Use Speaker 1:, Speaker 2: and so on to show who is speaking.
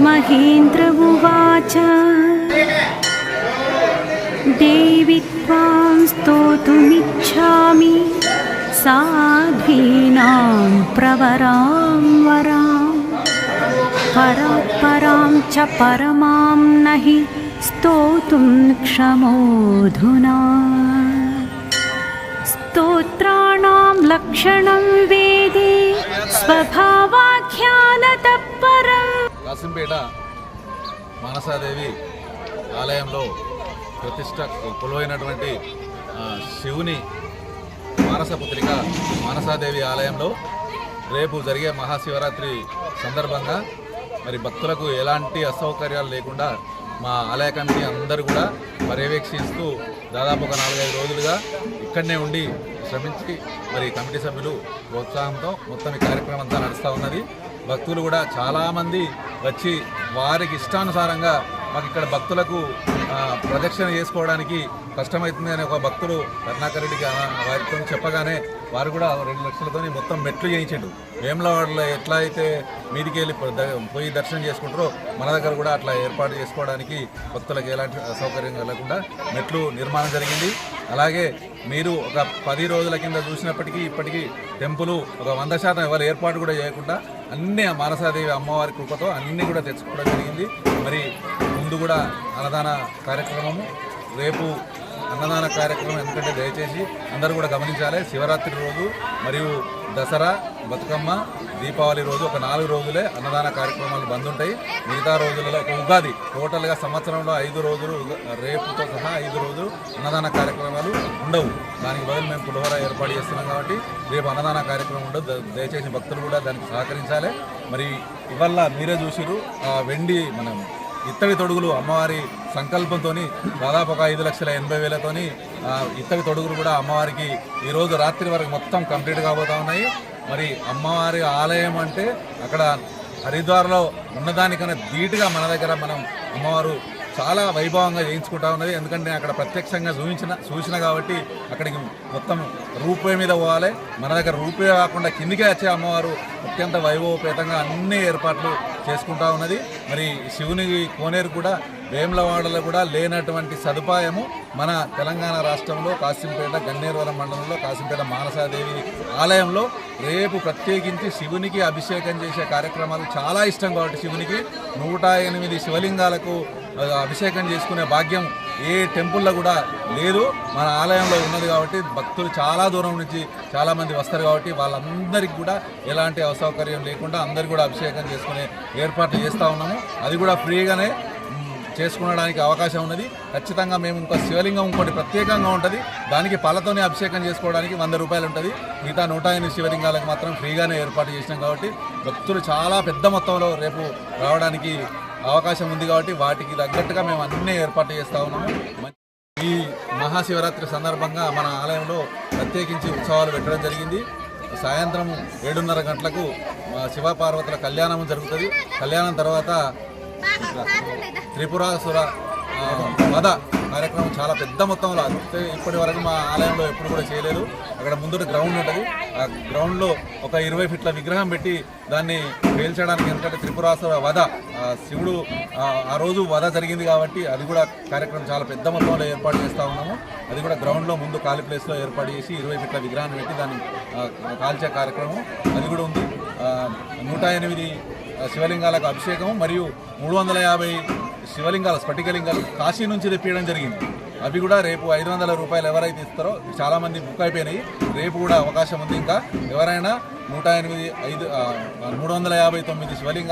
Speaker 1: महेन्द्र उवाच। देवि त्वां स्तोतुमिच्छामि। साध्वीनां प्रवरां वरां। परात्परां च परमां न हि स्तोतुं क्षमोऽधुना। स्तोत्राणां लक्षणं परम्
Speaker 2: కాసింపేట మానసాదేవి ఆలయంలో ప్రతిష్ట కొలువైనటువంటి శివుని మానస పుత్రిక మానసాదేవి ఆలయంలో రేపు జరిగే మహాశివరాత్రి సందర్భంగా మరి భక్తులకు ఎలాంటి అసౌకర్యాలు లేకుండా మా ఆలయ కమిటీ అందరూ కూడా పర్యవేక్షిస్తూ దాదాపు ఒక నాలుగైదు రోజులుగా ఇక్కడనే ఉండి శ్రమించి మరి కమిటీ సభ్యులు ప్రోత్సాహంతో మొత్తం ఈ కార్యక్రమం అంతా నడుస్తూ ఉన్నది. భక్తులు కూడా చాలామంది వచ్చి వారికి ఇష్టానుసారంగా మాకు ఇక్కడ భక్తులకు ప్రదక్షిణ చేసుకోవడానికి కష్టమవుతుంది అనే ఒక భక్తుడు కరుణాకర్ రెడ్డికి వారితో చెప్పగానే వారు కూడా రెండు లక్షలతో మొత్తం మెట్లు చేయించిండు వేములవాడలో ఎట్లా అయితే మీదికి వెళ్ళి పోయి దర్శనం చేసుకుంటారో మన దగ్గర కూడా అట్లా ఏర్పాటు చేసుకోవడానికి భక్తులకు ఎలాంటి అసౌకర్యం కలగకుండా మెట్లు నిర్మాణం జరిగింది. అలాగే మీరు ఒక పది రోజుల కింద చూసినప్పటికీ ఇప్పటికీ టెంపుల్ ఒక వంద శాతం ఎవరు ఏర్పాటు కూడా చేయకుండా అన్ని మానసాదేవి అమ్మవారి కృపతో అన్నీ కూడా తెచ్చుకోవడం జరిగింది. మరి ముందు కూడా అన్నదాన కార్యక్రమము రేపు అన్నదాన కార్యక్రమం ఎందుకంటే దయచేసి అందరూ కూడా గమనించాలి. శివరాత్రి రోజు మరియు దసరా బతుకమ్మ దీపావళి రోజు ఒక నాలుగు రోజులే అన్నదాన కార్యక్రమాలు బంద్ ఉంటాయి. మిగతా రోజులలో ఒక ఉగాది. టోటల్గా సంవత్సరంలో ఐదు రోజులు రేపుతో సహా ఐదు రోజులు అన్నదాన కార్యక్రమాలు ఉండవు. దానికి బదులు మేము పులిహోర ఏర్పాటు చేస్తున్నాం కాబట్టి రేపు అన్నదాన కార్యక్రమం ఉండదు. దయచేసి భక్తులు కూడా దానికి సహకరించాలి. మరి ఇవల్ల మీరే చూసిరు ఆ వెండి మనం ఇత్తడి తొడుగులు అమ్మవారి సంకల్పంతో దాదాపు ఒక ఐదు లక్షల ఎనభై వేలతోని ఆ, ఇత్తడి తొడుగులు కూడా అమ్మవారికి ఈరోజు రాత్రి వరకు మొత్తం కంప్లీట్ కాబోతా ఉన్నాయి. మరి అమ్మవారి ఆలయం అంటే అక్కడ హరిద్వార్లో ఉన్నదానికన్నా ధీటుగా మన దగ్గర మనం అమ్మవారు చాలా వైభవంగా చేయించుకుంటా ఉన్నది. ఎందుకంటే అక్కడ ప్రత్యక్షంగా చూపించిన చూసిన కాబట్టి అక్కడికి మొత్తం రూపే మీద పోవాలి. మన దగ్గర రూపే కాకుండా కిందికే వచ్చే అమ్మవారు అత్యంత వైభవపేతంగా అన్ని ఏర్పాట్లు చేసుకుంటా ఉన్నది. మరి శివుని కోనేరు కూడా వేములవాడలో కూడా లేనటువంటి సదుపాయము మన తెలంగాణ రాష్ట్రంలో కాసింపేట గన్నేరువరం మండలంలో కాసింపేట మానసాదేవి ఆలయంలో రేపు ప్రత్యేకించి శివునికి అభిషేకం చేసే కార్యక్రమాలు చాలా ఇష్టం కాబట్టి శివునికి. నూట ఎనిమిది శివలింగాలకు అభిషేకం చేసుకునే భాగ్యం ఏ టెంపుల్లో కూడా లేదు. మన ఆలయంలో ఉన్నది కాబట్టి భక్తులు చాలా దూరం నుంచి చాలామంది వస్తారు కాబట్టి వాళ్ళందరికీ కూడా ఎలాంటి అసౌకర్యం లేకుండా అందరు కూడా అభిషేకం చేసుకునే ఏర్పాట్లు చేస్తూ ఉన్నాము. అది కూడా ఫ్రీగానే చేసుకునడానికి అవకాశం ఉన్నది. ఖచ్చితంగా మేము ఇంకో శివలింగం ఇంకోటి ప్రత్యేకంగా ఉంటుంది. దానికి పాలతోనే అభిషేకం చేసుకోవడానికి వంద రూపాయలు ఉంటుంది. మిగతా నూట ఎనిమిది శివలింగాలకు మాత్రం ఫ్రీగానే ఏర్పాటు చేసినాం కాబట్టి భక్తులు చాలా పెద్ద మొత్తంలో రేపు రావడానికి అవకాశం ఉంది కాబట్టి వాటికి తగ్గట్టుగా మేము అన్ని ఏర్పాట్లు చేస్తూ ఉన్నాము. ఈ మహాశివరాత్రి సందర్భంగా మన ఆలయంలో ప్రత్యేకించి ఉత్సవాలు పెట్టడం జరిగింది. సాయంత్రం ఏడున్నర గంటలకు శివపార్వతుల కళ్యాణం జరుగుతుంది. కళ్యాణం తర్వాత త్రిపురాసుర వధ కార్యక్రమం చాలా పెద్ద మొత్తంలో. ఇప్పటి వరకు మా ఆలయంలో ఎప్పుడు కూడా చేయలేదు. అక్కడ ముందు గ్రౌండ్ ఉంటుంది. ఆ గ్రౌండ్లో ఒక ఇరవై ఫీట్ల విగ్రహం పెట్టి దాన్ని పేల్చడానికి ఎందుకంటే త్రిపురాసుర వధ శివుడు ఆ, రోజు వధ జరిగింది కాబట్టి అది కూడా కార్యక్రమం చాలా పెద్ద మొత్తంలో ఏర్పాటు చేస్తూ ఉన్నాము. అది కూడా గ్రౌండ్లో ముందు ఖాళీ ప్లేస్లో ఏర్పాటు చేసి ఇరవై ఫీట్ల విగ్రహాన్ని పెట్టి దాన్ని కాల్చే కార్యక్రమం. అది కూడా ఉంది. నూట ఎనిమిది శివలింగాలకు అభిషేకం మరియు మూడు వందల యాభై శివలింగాల స్ఫటికలింగాలు కాశీ నుంచి తెప్పించడం జరిగింది. అవి కూడా రేపు ఐదు వందల రూపాయలు ఎవరైతే ఇస్తారో చాలామంది బుక్ అయిపోయినాయి. రేపు కూడా అవకాశం ఉంది ఇంకా. ఎవరైనా నూట ఎనిమిది ఐదు మూడు వందల యాభై తొమ్మిది శివలింగాలు